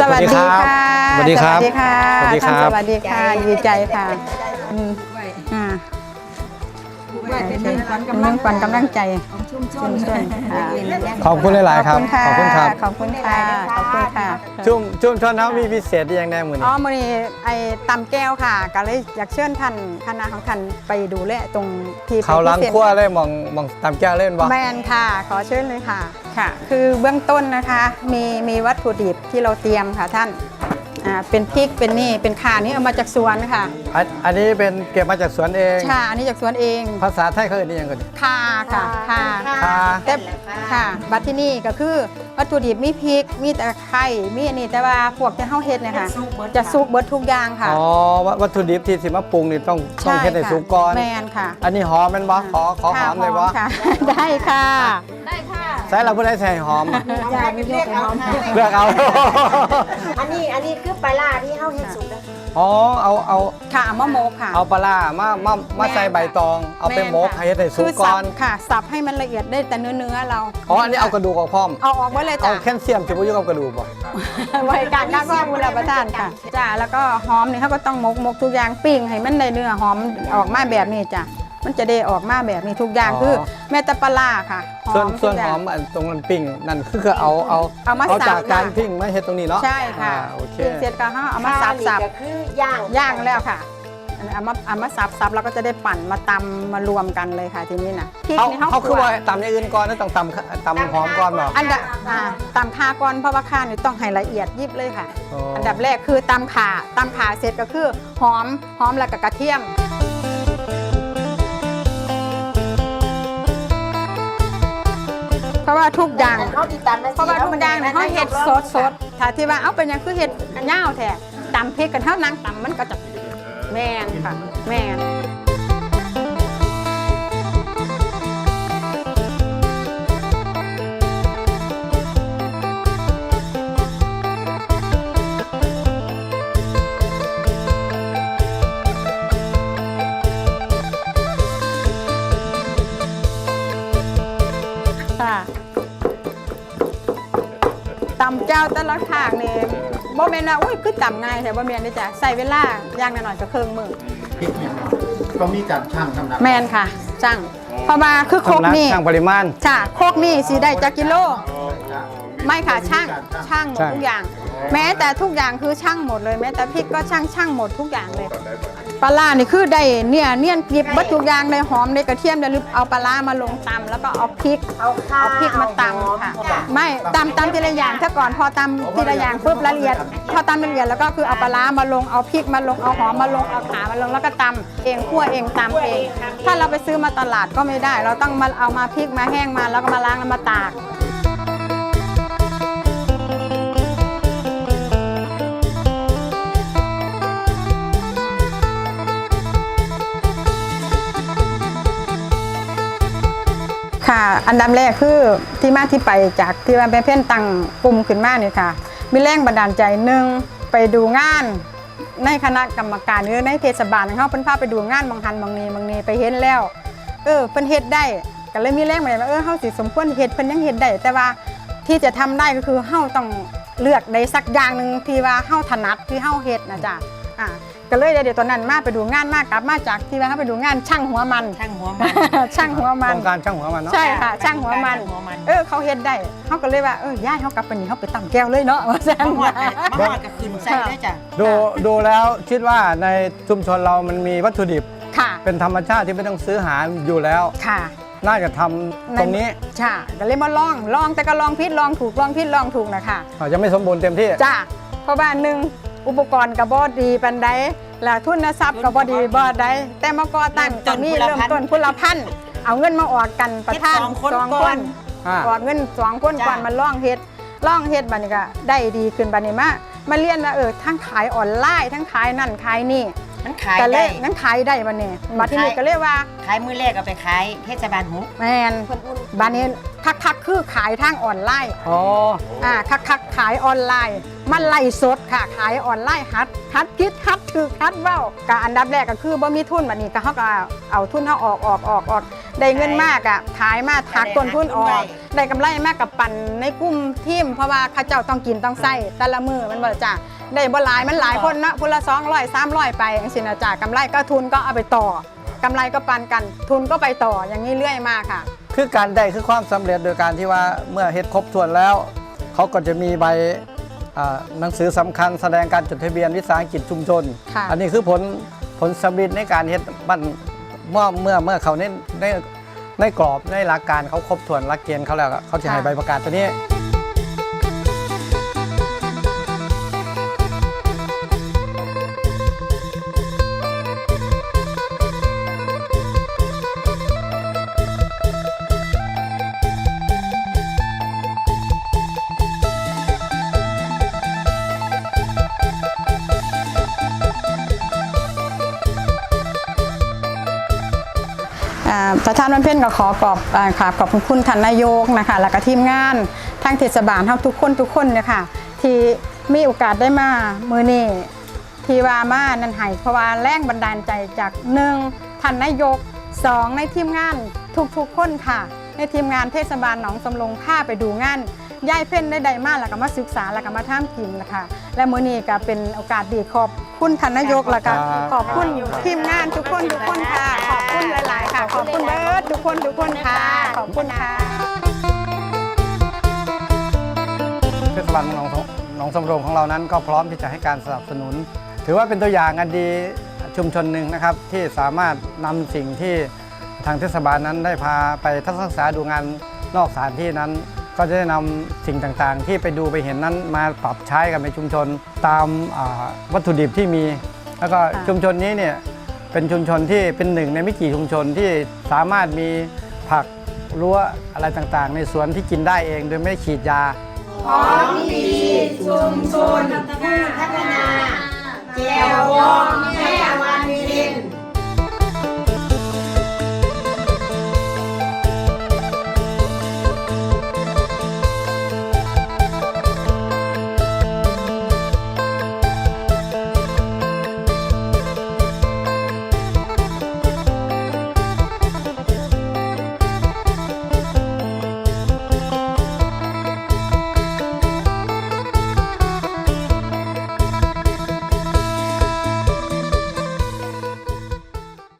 สวัสดีสวัสดีค่ะสวัสดีครับสวัสดีค่ะสวัสดีครับ ท่านสวัสดีค่ะดีใจค่ะอืมอ่าว่าเป็นเรื่องขวัญกำกำลัลังงปันกำลังใจของชุมชชุนมชนค่ะขอบคุณหลาย ๆ ครับขอบคุณค่ะขอบคุณครับ ขอบคุณค่ะขอบคุณค่ะชุมชุมชนเขามีพิเศษอย่างแน่มืออ๋นี้อมือนี้ไอ้ตำแก้วค่ะ ก็เลยอยากเชิญท่านคณะของท่านไปดูแลตรงที่เขาล้างพิศษขั้วเลยมองมองตามแก้วเล่นวะแมนค่ะ ขอเชิญเลยค่ะ ค่ะ คือเบื้องต้นนะคะมีมีวัตถุดิบที่เราเตรียมค่ะท่านอ่าเป็นพริกเป็นนี่เป็นข่านี่เอามาจากสวนค่ะอันอันนี้เป็นเก็บมาจากสวนเอง ค่ะอันนี้จากสวนเองภาษาไทยเขาเรียกอิหยังกันข่าค่ะข่าข่าแต่ค่ะ บัดที่นี่ก็คือ วัตถุดิบมีพริก มีตะไคร้มีอันนี้แต่ว่าพวกที่เฮาเฮ็ดเนี่ยค่ะจะสุกเบิดทุกอย่างค่ะ อ๋อวัตวัตถุดิบที่สิมาปรุงนี่ต้องต้องเฮ็ดให้ค่ะสุกก่อน แมนค่ะอันนี้หอมแมันบ่ขอขอหอมเลยบ่ค่ะ ได้ค่ะได้ค่ะ ใส่เราเพื่อได้ใส่หอมอะอย่าไม่เรียกเอาเลือกเอา อันนี้อันนี้คือปลาล่าที่เฮาเฮ็ดสุกนะ อ๋อเอาเอาค่ะมะโมกค่ะ เอาปลาร้ามามามาแม่ใส่ใบตอง เอาไปแม่นหมกค่ะให้เฮ็ดให้สุคืกอก่สัอบนค่ะ สับให้มันละเอียดได้แต่เนื้อเนื้อๆเราอ๋ออันนี้เอากระดูกออกพร้อม เอาออกไว้เลยเอาจ้ะ แคลเซียมสิบ่อยู่กับกระดูกบ่ไว้การการข้อมูลรับประทานค่ะจ้าแล้วก็หอมนี่เขาก็ต้องหมกหมกทุกอย่างปิ้งให้มันได้เนื้อหอมออกมาแบบนี้จ้ะ มันจะได้ออกมาแบบนี้ทุกอย่างอ๋อ คือแม่แตะปลาร้าค่ะส่วนทุกส่วนย่หงอมอันตรงนั้นปิ้งนั่นคือเอาเอาเอามาสับจากการค่ะปิ้งมาเฮ็ดตรงนี้เนาะใช่ค่ะอ่าโอเค ปิ้งเสร็จก็เขาเอามาสับนี่สับก็คือย่างย่างแล้วค่ะอันนี้เอามาเอามาสับสับแล้วก็จะได้ปั่นมาตำมารวมกันเลยค่ะทีนี้นะพริกเขานี่เขาเขาคือคั่วว่าตำอย่างอื่นก่อนแล้วต้องตำตำหอมก่อนบ่อันดับอ่าตำคาก่อนเพราะว่าคานี่ต้องให้ละเอียดยิบเลยค่ะอ๋ออัอันดับแรกคือตำขาตำขาเสร็จก็คือหอมหอมแล้วก็กระเทียม เพราะว่าทุกอย่างเฮาติดตามนะเพราะว่าทุกอย่างเนี่ยเขาเห็ดสดสดๆถ้าที่ว่าเอาเป็นหยังคือเห็ดเง่าวแท้ตำพริกกันเท่านังตำมันก็จะแมนค่ะ แมนำเจ้าแต่ละทางนี่บ่แม่นว่าอุ้ยคือตำง่ายแต่บ่แม่นนี่จ้ะใส่เวลาอย่างน้อยๆก็ครึ่งมื้อพริกเนี่ยก็มีการช่างทำน้ำแมนค่ะจังเพราะว่าคือโคกทำนักนี่ช่างปริมาณจ้ะโคกนี่สีได้จักกิโล ไม่ค่ะช่างช่างหมดช่างทุกอย่าง แม้แต่ทุกอย่างคือช่างหมดเลย แม้แต่พริกก็ช่างช่างหมดทุกอย่างเลย ปลาร้านี่คือได้เนี่ยเนียนกริบบัดทุกอย่างเลยหอมได้กระเทียมได้ลึบเอาปลาร้ามาลงตำแล้วก็เอาพริกเอาข้าวเอาพริกมาตำค่ะ ไม่ตำตำทีละอย่างถ้าก่อนพอตำทีละอย่างปุ๊บละเอียด พอตำละเอียดแล้วก็คือเอาปลาร้ามาลงเอาพริกมาลงเอาหอมมาลงเอาขามาลงแล้วก็ตำเองคั่วเองตำเอง ถ้าเราไปซื้อมาตลาดก็ไม่ได้ เราต้องมาเอามาพริกมาแห้งมาแล้วก็มาล้างแล้วมาตาก อันดับแรกคือที่มาที่ไปจากที่ว่าเป็นเพื่อนตั้งกลุ่มขึ้นมาเนี่ยค่ะ มีแรงบันดาลใจหนึ่งไปดูงานในคณะกรรมการหรือในเทศบาลเขาเพิ่นพาไปดูงานบางหันบางนี้บางนี้ไปเห็นแล้ว เออเพิ่นเฮ็ดได้ก็เลยมีแรงบันดาลใจว่าเออเฮาสิสมควรเฮ็ดเพิ่นยังเฮ็ดได้แต่ว่าที่จะทำได้ก็คือเฮาต้องเลือกได้สักอย่างหนึ่งที่ว่าเฮาถนัดที่เฮาเฮ็ดนะจ๊ะอ่า ก็เลยเดี๋ยวตอนนั้นมาไปดูงานมากกลับมาจากที่ว่าเฮาไปดูงานช่างหัวมัน ช่างหัวมันช่างหัวมันต้องการช่างหัวมันเนาะใช่ค่ะช่างหัวมันช่างหัวมัน เออเขาเฮ็ดได้เขาก็เลยว่าเออย่ายเขากลับไปนี่เขาไปตั้งแก้วเลยเนาะว่าซั่นมะฮอดกับมะฮอดกับขึ้นใส่ได้จ้ะดูดูแล้วคิดว่าในชุมชนเรามันมีวัตถุดิบค่ะเป็นธรรมชาติที่ไม่ต้องซื้อหาอยู่แล้วค่ะน่าจะทำตรงนี้ใช่ก็เลยมาลอง ลองแต่ก็ลองผิดลองถูกลองผิดลองถูกนะคะอาจจะไม่สมบูรณ์เต็มที่ จ้าเพราะว่าหนึ่งอุปกรณ์กับบอดีปันได แล้วทุนทรัพย์ก็บ่ดีบ่ได้แต่มาก่อตั้งตรงนี้เริ่มต้นพุนละพันเอาเงินมาออกกันประธานเฮ็ดสองคนสองก่คอนนอ่าออกเงินสองคนจ้ะก่อนมาล่องเฮ็ดล่องเฮ็ดบัดนี้ก็ได้ดีขึ้นบัดนี้มามาเรียนว่าเออทั้งขายออนไลน์ทั้งขายนั่นขายนี่ มันขายก็เลได้ยงั้นขายได้บัดนี้มาที่นี่ก็เลยว่าขายมือแรกเอาไปขายเทศบาลหุบแมนบัดนี้คักๆคือขายทางออนไลน์อ๋ออ่าคักคักๆขายออนไลน์ มันไล่สดค่ะขายออนไลน์ฮัดฮัดคิดฮัดถือฮัดเว้าก็อันดับแรกก็คือบ่มีทุนบัดนี้ก็เฮาก็เอาทุนเฮาออกออกออกออก ได้เงินมากอะขายมาทักต้นทุนออกได้กำไรมากกับปั่นในกลุ่มทีมเพราะว่าเข้าเจ้าต้องกินต้องใส่แต่ละมือมันบ่จ้ะได้บ่หลายมันหลายคนเนาะคนละ200 300ไปจังซี่นะจ้ะกำไรก็ทุนก็เอาไปต่อกำไรก็ปันกัน ทุนก็ไปต่ออย่างนี้เรื่อยมาค่ะ คือการได้คือความสำเร็จโดยการที่ว่าเมื่อเฮ็ดครบถ้วนแล้ว เขาก็จะมีใบอ่าหนังสือสำคัญแสดงการจดทะเบียนวิสาหกิจชุมชนค่ะอันนี้คือผลผลสำเร็จในการเฮ็ดบ้าน เมื่อเมื่อเมื่อเขาในในในกรอบในหลักการเขาครบถ้วนหลักเกณฑ์เขาแล้วเขาจะให้ใบประกาศตัวนี้ ประธานวันเพ็ญก็ขอขอบอ่าค่ะขอบคุณท่านนายกนะคะแล้วก็ทีมงานทางเทศบาลเฮาทุกคนทุกคนเนี่ยค่ะที่มีโอกาสได้มามือนี้ที่ว่ามานั่นให้เพราะว่าแรงบันดาลใจจากหนึ่งท่านนายกสองในทีมงานทุกๆคนค่ะ ในทีมงานเทศบาลหนองสำโรงพาไปดูงานยายเพ่นได้ใดมากแล้วก็มาศึกษาแล้วก็มาท่ามกินนะคะและมื้อนี้ก็เป็นโอกาสดีขอบคุณท่านนายกแล้วก็ขอบคุณทีมงานทุกคนทุกคนค่ะ คุณหลายๆค่ะ ขอบคุณเบิร์ดทุกคนทุกคนค่ะ ขอบคุณค่ะเทศบาลหนองสหนองสำโรงของเรานั้นก็พร้อมที่จะให้การสนับสนุน ถือว่าเป็นตัวอย่างอันดีชุมชนหนึ่งนะครับ ที่สามารถนำสิ่งที่ทางเทศบาลนั้นได้พาไปทัศนศึกษาดูงานนอกสถานที่นั้น ก็จะได้นำสิ่งต่างๆ ที่ไปดูไปเห็นนั้นมาปรับใช้กันในชุมชนตามอ่าวัตถุดิบที่มี แล้วก็ค่ะชุมชนนี้เนี่ย เป็นชุมชนที่เป็นหนึ่งในไม่กี่ชุมชนที่สามารถมีผักรั้วอะไรต่างๆ ในสวนที่กินได้เองโดยไม่ได้ฉีดยาพัฒนาเจียววงแม่วันนี้